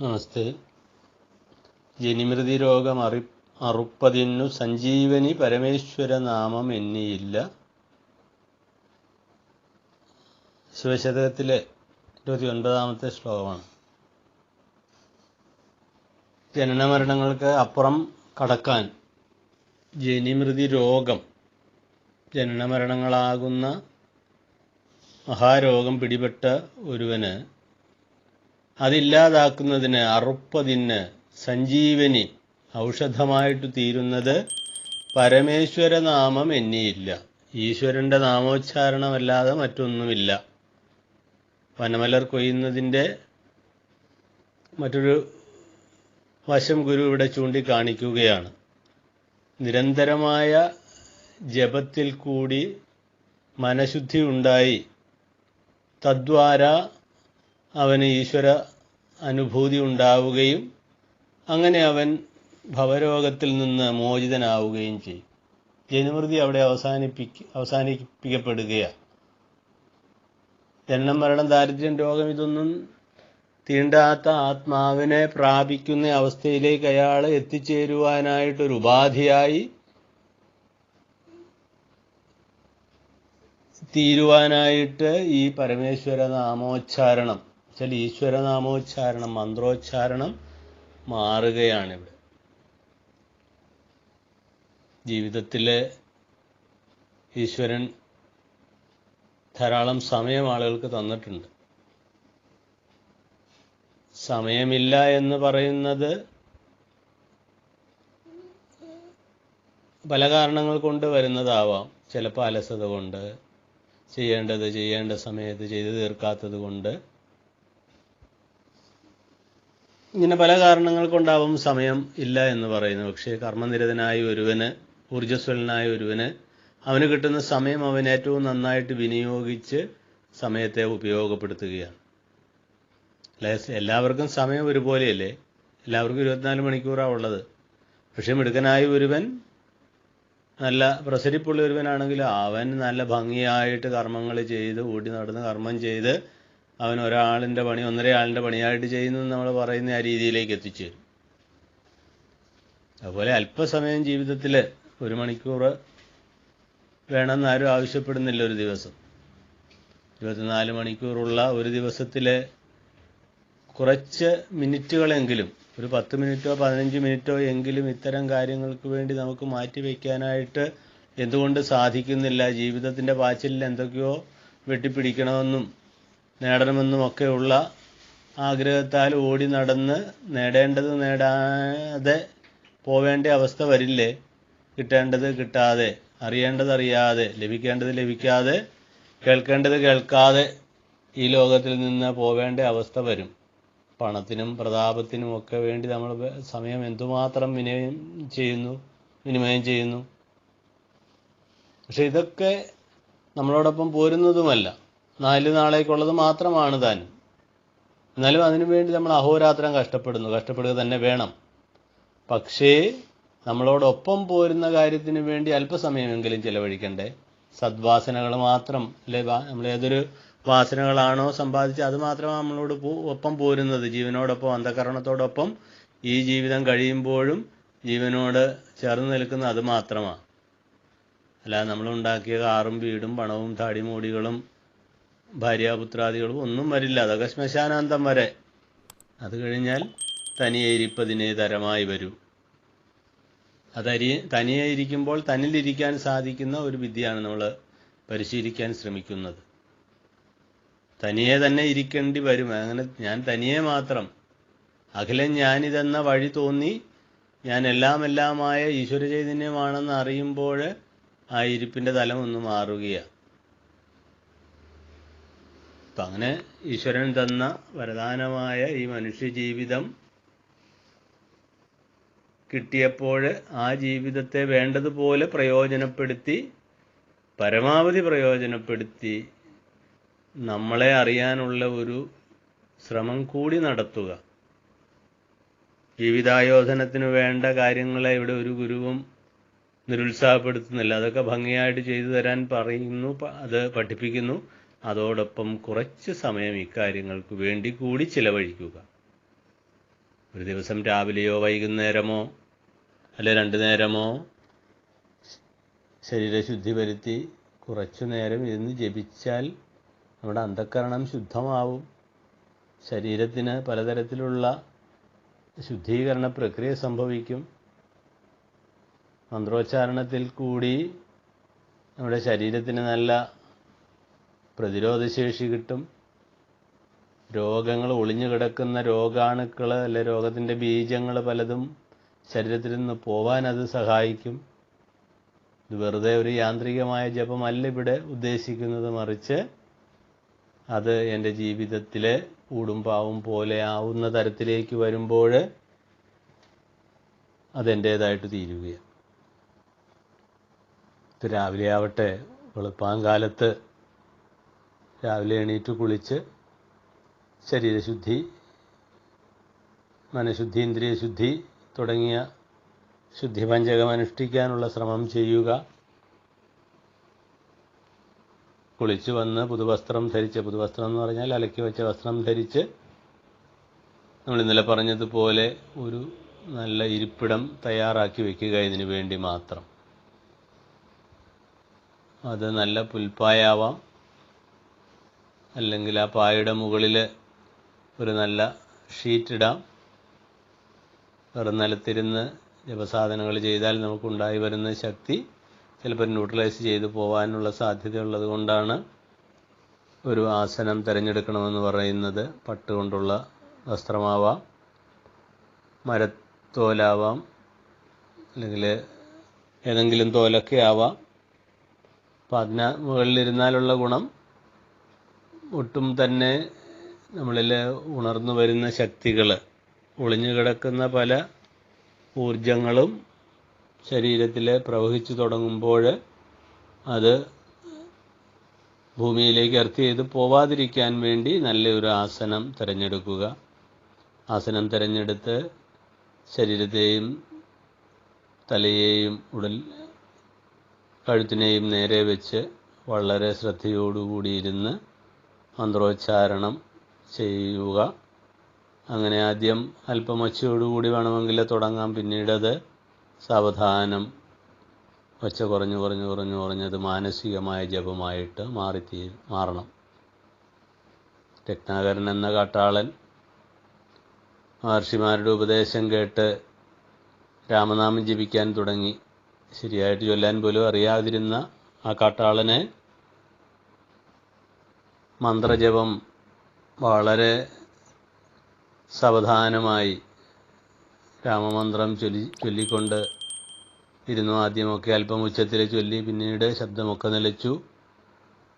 നമസ്തേ. ജനിമൃതി രോഗം അറി അറുപ്പതിന്നു സഞ്ജീവനി പരമേശ്വര നാമം എന്നിയില്ല. ശിവശതകത്തിലെ ഇരുപത്തി ഒൻപതാമത്തെ ശ്ലോകമാണ്. ജനനമരണങ്ങൾക്ക് അപ്പുറം കടക്കാൻ ജനിമൃതി രോഗം ജനനമരണങ്ങളാകുന്ന മഹാരോഗം പിടിപെട്ട ഒരുവന് അതില്ലാതാക്കുന്നതിന് അറുപ്പതിന് സഞ്ജീവനി ഔഷധമായിട്ട് തീരുന്നത് പരമേശ്വരനാമം എന്നിയില്ല. ഈശ്വരന്റെ നാമോച്ചാരണമല്ലാതെ മറ്റൊന്നുമില്ല. വനമലർ കൊയ്യുന്നതിന്റെ മറ്റൊരു വശം ഗുരു ഇവിടെ ചൂണ്ടിക്കാണിക്കുകയാണ്. നിരന്തരമായ ജപത്തിൽ കൂടി മനഃശുദ്ധി ഉണ്ടായി. തദ്വാര അവന് ഈശ്വര അനുഭൂതി ഉണ്ടാവുകയും അങ്ങനെ അവൻ ഭവരോഗത്തിൽ നിന്ന് മോചിതനാവുകയും ചെയ്യും. ജനുമൃതി അവിടെ അവസാനിപ്പിക്ക അവസാനിപ്പിക്കപ്പെടുകയാണ് ജനനം മരണം ദാരിദ്ര്യം രോഗം ഇതൊന്നും തീണ്ടാത്ത ആത്മാവിനെ പ്രാപിക്കുന്ന അവസ്ഥയിലേക്ക് അയാൾ എത്തിച്ചേരുവാനായിട്ടൊരു ഉപാധിയായി തീരുവാനായിട്ട് ഈ പരമേശ്വര നാമോച്ചാരണം വെച്ചാൽ ഈശ്വരനാമോച്ചാരണം മന്ത്രോച്ചാരണം മാറുകയാണിവിടെ. ജീവിതത്തിലെ ഈശ്വരൻ ധാരാളം സമയം ആളുകൾക്ക് തന്നിട്ടുണ്ട്. സമയമില്ല എന്ന് പറയുന്നത് പല കാരണങ്ങൾ കൊണ്ട് വരുന്നതാവാം. ചിലപ്പോൾ അലസത കൊണ്ട് ചെയ്യേണ്ടത് ചെയ്യേണ്ട സമയത്ത് ചെയ്തു തീർക്കാത്തത് കൊണ്ട്. ഇങ്ങനെ പല കാരണങ്ങൾ കൊണ്ടാവും സമയം ഇല്ല എന്ന് പറയുന്നത്. പക്ഷേ കർമ്മനിരതനായ ഒരുവന് ഊർജസ്വലനായ ഒരുവന് അവന് കിട്ടുന്ന സമയം അവൻ ഏറ്റവും നന്നായിട്ട് വിനിയോഗിച്ച് സമയത്തെ ഉപയോഗപ്പെടുത്തുകയാണ്. എല്ലാവർക്കും സമയം ഒരുപോലെയല്ലേ? എല്ലാവർക്കും ഇരുപത്തിനാല് മണിക്കൂറാണ് ഉള്ളത്. പക്ഷേ മിടുക്കനായ ഒരുവൻ നല്ല പ്രസരിപ്പുള്ള ഒരുവനാണെങ്കിൽ അവൻ നല്ല ഭംഗിയായിട്ട് കർമ്മങ്ങൾ ചെയ്ത് ഓടി നടന്ന് കർമ്മം ചെയ്ത് അവൻ ഒരാളിന്റെ പണി ഒന്നര ആളിന്റെ പണിയായിട്ട് ചെയ്യുന്നു നമ്മൾ പറയുന്ന ആ രീതിയിലേക്ക് എത്തിച്ചേരും അതുപോലെ അല്പസമയം ജീവിതത്തിൽ ഒരു മണിക്കൂർ വേണമെന്ന് ആരും ആവശ്യപ്പെടുന്നില്ല ഒരു ദിവസം. ഇരുപത്തിനാല് മണിക്കൂറുള്ള ഒരു ദിവസത്തിലെ കുറച്ച് മിനിറ്റുകളെങ്കിലും ഒരു പത്ത് മിനിറ്റോ പതിനഞ്ച് മിനിറ്റോ എങ്കിലും ഇത്തരം കാര്യങ്ങൾക്ക് വേണ്ടി നമുക്ക് മാറ്റിവെക്കാനായിട്ട് എന്തുകൊണ്ട് സാധിക്കുന്നില്ല? ജീവിതത്തിന്റെ പാച്ചിലിൽ എന്തൊക്കെയോ വെട്ടിപ്പിടിക്കണമെന്നും നേടണമെന്നും ഒക്കെയുള്ള ആഗ്രഹത്താൽ ഓടി നടന്ന് നേടേണ്ടത് നേടാതെ പോവേണ്ട അവസ്ഥ വരില്ലേ? കിട്ടേണ്ടത് കിട്ടാതെ അറിയേണ്ടത് അറിയാതെ ലഭിക്കേണ്ടത് ലഭിക്കാതെ കേൾക്കേണ്ടത് കേൾക്കാതെ ഈ ലോകത്തിൽ നിന്ന് പോവേണ്ട അവസ്ഥ വരും. പണത്തിനും പ്രതാപത്തിനും ഒക്കെ വേണ്ടി നമ്മൾ സമയം എന്തുമാത്രം വിനിമയം ചെയ്യുന്നു വിനിമയം ചെയ്യുന്നു? പക്ഷെ ഇതൊക്കെ നമ്മളോടൊപ്പം പോരുന്നതുമല്ല. നാല് നാളേക്കുള്ളത് മാത്രമാണ് താൻ. എന്നാലും അതിനു വേണ്ടി നമ്മൾ അഹോരാത്രം കഷ്ടപ്പെടുന്നു. കഷ്ടപ്പെടുക തന്നെ വേണം. പക്ഷേ നമ്മളോടൊപ്പം പോരുന്ന കാര്യത്തിന് വേണ്ടി അല്പസമയമെങ്കിലും ചിലവഴിക്കണ്ടേ? സദ്വാസനകൾ മാത്രം അല്ലെ നമ്മൾ ഏതൊരു വാസനകളാണോ സമ്പാദിച്ച് അത് മാത്രമാണ് നമ്മളോട് ഒപ്പം പോരുന്നത്. ജീവനോടൊപ്പം അന്ധകരണത്തോടൊപ്പം ഈ ജീവിതം കഴിയുമ്പോഴും ജീവനോട് ചേർന്ന് നിൽക്കുന്ന അത് മാത്രമാണ്. അല്ലാതെ നമ്മളുണ്ടാക്കിയ കാറും വീടും പണവും താടിമൂടികളും ഭാര്യാപുത്രാദികളും ഒന്നും വരില്ല. അതൊക്കെ ശ്മശാനാന്തം വരെ. അത് കഴിഞ്ഞാൽ തനിയെ ഇരിപ്പതിനെ തരമായി വരൂ. അതരി തനിയെ ഇരിക്കുമ്പോൾ തന്നിലിരിക്കാൻ സാധിക്കുന്ന ഒരു വിദ്യയാണ് നമ്മൾ പരിശീലിക്കാൻ ശ്രമിക്കുന്നത്. തനിയെ തന്നെ ഇരിക്കേണ്ടി വരും. അങ്ങനെ ഞാൻ തനിയെ മാത്രം. അഖിലം ഞാനിതെന്ന വഴി തോന്നി ഞാൻ എല്ലാം എല്ലാമായ ഈശ്വര ചൈതന്യമാണെന്ന് അറിയുമ്പോൾ ആ ഇരിപ്പിന്റെ തലം ഒന്ന് മാറുകയാണ്. അപ്പം അങ്ങനെ ഈശ്വരൻ തന്ന വരദാനമായ ഈ മനുഷ്യജീവിതം കിട്ടിയപ്പോൾ ആ ജീവിതത്തെ വേണ്ടതുപോലെ പ്രയോജനപ്പെടുത്തി പരമാവധി പ്രയോജനപ്പെടുത്തി നമ്മളെ അറിയാനുള്ള ഒരു ശ്രമം കൂടി നടത്തുക. ജീവിതായോധനത്തിന് വേണ്ട കാര്യങ്ങളെ ഇവിടെ ഒരു ഗുരുവും നിരുത്സാഹപ്പെടുത്തുന്നില്ല. അതൊക്കെ ഭംഗിയായിട്ട് ചെയ്തു തരാൻ പറയുന്നു അത് പഠിപ്പിക്കുന്നു. അതോടൊപ്പം കുറച്ച് സമയം ഇക്കാര്യങ്ങൾക്ക് വേണ്ടി കൂടി ചിലവഴിക്കുക. ഒരു ദിവസം രാവിലെയോ വൈകുന്നേരമോ അല്ലെ രണ്ടു നേരമോ ശരീരശുദ്ധി വരുത്തി കുറച്ചു നേരം ഇരുന്ന് ജപിച്ചാൽ നമ്മുടെ അന്ധക്കരണം ശുദ്ധമാവും. ശരീരത്തിന് പലതരത്തിലുള്ള ശുദ്ധീകരണ പ്രക്രിയ സംഭവിക്കും. മന്ത്രോച്ചാരണത്തിൽ കൂടി നമ്മുടെ ശരീരത്തിന് നല്ല പ്രതിരോധശേഷി കിട്ടും. രോഗങ്ങൾ ഒളിഞ്ഞു കിടക്കുന്ന രോഗാണുക്കൾ അല്ലെ രോഗത്തിന്റെ ബീജങ്ങൾ പലതും ശരീരത്തിൽ നിന്ന് പോവാൻ അത് സഹായിക്കും. ഇത് വെറുതെ ഒരു യാന്ത്രികമായ ജപമല്ല ഇവിടെ ഉദ്ദേശിക്കുന്നത്. മറിച്ച് അത് എന്റെ ജീവിതത്തിലെ ഊടും പാവും പോലെ ആവുന്ന തരത്തിലേക്ക് വരുമ്പോൾ അതെന്റേതായിട്ട് തീരുകയാണ്. രാവിലെ ആവട്ടെ വെളുപ്പാങ്കാലത്ത് രാവിലെ എണീറ്റ് കുളിച്ച് ശരീരശുദ്ധി മനഃശുദ്ധി ഇന്ദ്രിയശുദ്ധി തുടങ്ങിയ ശുദ്ധിപഞ്ചകം അനുഷ്ഠിക്കാനുള്ള ശ്രമം ചെയ്യുക. കുളിച്ചു വന്ന് പുതുവസ്ത്രം ധരിച്ച് പുതുവസ്ത്രം എന്ന് പറഞ്ഞാൽ അലക്കി വെച്ച വസ്ത്രം ധരിച്ച് നമ്മൾ ഇന്നലെ പറഞ്ഞതുപോലെ ഒരു നല്ല ഇരിപ്പിടം തയ്യാറാക്കി വെക്കുക ഇതിനു വേണ്ടി മാത്രം. അത് നല്ല പുൽപ്പായാവാം. അല്ലെങ്കിൽ ആ പായയുടെ മുകളിൽ ഒരു നല്ല ഷീറ്റിടാം വെറും നിലത്തിരുന്ന് ജപസാധനങ്ങൾ ചെയ്താൽ നമുക്കുണ്ടായി വരുന്ന ശക്തി ചിലപ്പോൾ ന്യൂട്രലൈസ് ചെയ്തു പോകാനുള്ള സാധ്യതയുള്ളത് കൊണ്ടാണ് ഒരു ആസനം തിരഞ്ഞെടുക്കണമെന്ന് പറയുന്നത്. പട്ട് കൊണ്ടുള്ള വസ്ത്രമാവാം മരത്തോലാവാം അല്ലെങ്കിൽ ഏതെങ്കിലും തോലൊക്കെ ആവാം. അപ്പം അതിന് മുകളിലിരുന്നാലുള്ള ഗുണം ഒട്ടും തന്നെ നമ്മളിൽ ഉണർന്നു വരുന്ന ശക്തികൾ ഒളിഞ്ഞു കിടക്കുന്ന പല ഊർജങ്ങളും ശരീരത്തിൽ പ്രവഹിച്ചു തുടങ്ങുമ്പോൾ അത് ഭൂമിയിലേക്ക് എർത്ത് ചെയ്ത് പോവാതിരിക്കാൻ വേണ്ടി നല്ലൊരു ആസനം തിരഞ്ഞെടുക്കുക. ആസനം തിരഞ്ഞെടുത്ത് ശരീരത്തെയും തലയെയും ഉടൽ കഴുത്തിനെയും നേരെ വെച്ച് വളരെ ശ്രദ്ധയോടുകൂടി ഇരുന്ന് മന്ത്രോച്ചാരണം ചെയ്യുക. അങ്ങനെ ആദ്യം അല്പം ഒച്ചയോടുകൂടി വേണമെങ്കിൽ തുടങ്ങാം. പിന്നീടത് സാവധാനം ഒച്ച കുറഞ്ഞു കുറഞ്ഞു കുറഞ്ഞു കുറഞ്ഞത് മാനസികമായ ജപമായിട്ട് മാറിത്തീ മാറണം. രത്നാകരൻ എന്ന കാട്ടാളൻ മഹർഷിമാരുടെ ഉപദേശം കേട്ട് രാമനാമം ജപിക്കാൻ തുടങ്ങി. ശരിയായിട്ട് ചൊല്ലാൻ പോലും അറിയാതിരുന്ന ആ കാട്ടാളനെ മന്ത്രജപം വളരെ സാവധാനമായി രാമമന്ത്രം ചൊല്ലി ചൊല്ലിക്കൊണ്ട് ഇരുന്നു. ആദ്യമൊക്കെ അല്പം ഉച്ചത്തിൽ ചൊല്ലി പിന്നീട് ശബ്ദമൊക്കെ നിലച്ചു.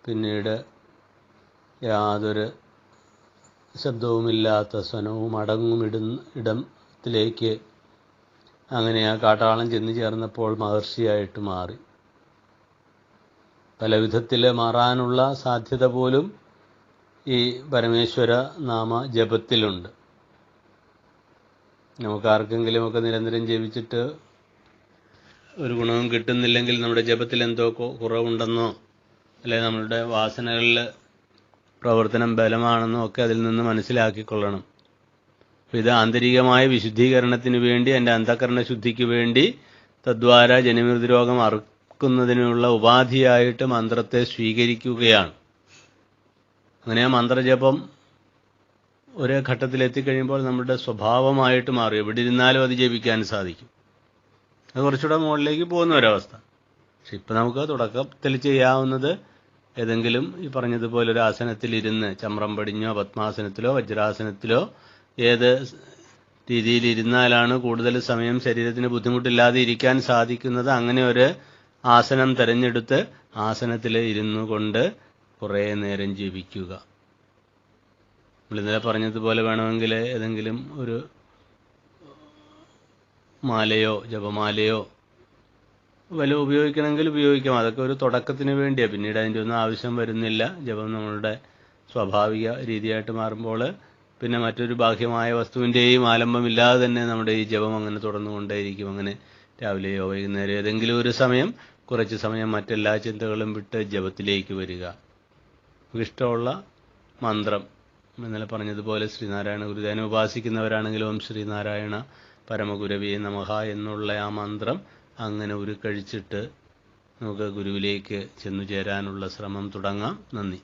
പിന്നീട് യാതൊരു ശബ്ദവുമില്ലാത്ത സ്വനവും അടങ്ങും ഇടുന്ന ഇടത്തിലേക്ക് അങ്ങനെ ആ കാട്ടാളം ചെന്ന് ചേർന്നപ്പോൾ മഹർഷിയായിട്ട് മാറി. പല വിധത്തിൽ മാറാനുള്ള സാധ്യത പോലും ഈ പരമേശ്വര നാമ ജപത്തിലുണ്ട്. നമുക്ക് ആർക്കെങ്കിലുമൊക്കെ നിരന്തരം ജപിച്ചിട്ട് ഒരു ഗുണവും കിട്ടുന്നില്ലെങ്കിൽ നമ്മുടെ ജപത്തിൽ എന്തോ കുറവുണ്ടെന്നോ അല്ലെ നമ്മളുടെ വാസനകളിൽ പ്രവർത്തനം ബലമാണെന്നോ ഒക്കെ അതിൽ നിന്ന് മനസ്സിലാക്കിക്കൊള്ളണം. ഇത് ആന്തരികമായ വിശുദ്ധീകരണത്തിന് വേണ്ടി എന്റെ അന്ധകരണ ശുദ്ധിക്ക് വേണ്ടി തദ്വാര ജനമൃതി രോഗം അറുക്കുന്നതിനുള്ള ഉപാധിയായിട്ട് മന്ത്രത്തെ സ്വീകരിക്കുകയാണ്. അങ്ങനെ ആ മന്ത്രജപം ഒരു ഘട്ടത്തിൽ ഘട്ടത്തിലെത്തിക്കഴിയുമ്പോൾ നമ്മുടെ സ്വഭാവമായിട്ട് മാറും. എവിടെ ഇരുന്നാലും അത് ജപിക്കാൻ സാധിക്കും. അത് കുറച്ചുകൂടെ മുകളിലേക്ക് പോകുന്ന ഒരവസ്ഥ. പക്ഷെ ഇപ്പം നമുക്ക് തുടക്കത്തിൽ ചെയ്യാവുന്നത് ഏതെങ്കിലും ഈ പറഞ്ഞതുപോലെ ഒരു ആസനത്തിൽ ഇരുന്ന് ചമ്രം പടിഞ്ഞോ പത്മാസനത്തിലോ വജ്രാസനത്തിലോ ഏത് രീതിയിൽ ഇരുന്നാലാണ് കൂടുതൽ സമയം ശരീരത്തിന് ബുദ്ധിമുട്ടില്ലാതെ ഇരിക്കാൻ സാധിക്കുന്നത്. അങ്ങനെ ഒരു ആസനം തിരഞ്ഞെടുത്ത് ആസനത്തിൽ ഇരുന്നു കൊണ്ട് കുറേ നേരം ജപിക്കുക നമ്മൾ ഇന്നലെ പറഞ്ഞതുപോലെ വേണമെങ്കിൽ ഏതെങ്കിലും ഒരു മാലയോ ജപമാലയോ വില ഉപയോഗിക്കണമെങ്കിൽ ഉപയോഗിക്കാം. അതൊക്കെ ഒരു തുടക്കത്തിന് വേണ്ടിയാണ് പിന്നീട് അതിന്റെ ഒന്നും ആവശ്യം വരുന്നില്ല. ജപം നമ്മളുടെ സ്വാഭാവിക രീതിയായിട്ട് മാറുമ്പോൾ പിന്നെ മറ്റൊരു ബാഹ്യമായ വസ്തുവിന്റെയും ആലംബമില്ലാതെ തന്നെ നമ്മുടെ ഈ ജപം അങ്ങനെ തുടർന്നുകൊണ്ടേയിരിക്കും. അങ്ങനെ രാവിലെയോ വൈകുന്നേരം ഏതെങ്കിലും ഒരു സമയം കുറച്ച് സമയം മറ്റെല്ലാ ചിന്തകളും വിട്ട് ജപത്തിലേക്ക് വരിക. ഇഷ്ടമുള്ള മന്ത്രം. ഇന്നലെ പറഞ്ഞതുപോലെ ശ്രീനാരായണ ഗുരുദേവനെ ഉപാസിക്കുന്നവരാണെങ്കിലും ശ്രീനാരായണ പരമഗുരവേ നമഹ എന്നുള്ള ആ മന്ത്രം അങ്ങനെ ഉരുക്കഴിച്ചിട്ട് നമുക്ക് ഗുരുവിലേക്ക് ചെന്നു ചേരാനുള്ള ശ്രമം തുടങ്ങാം. നന്ദി.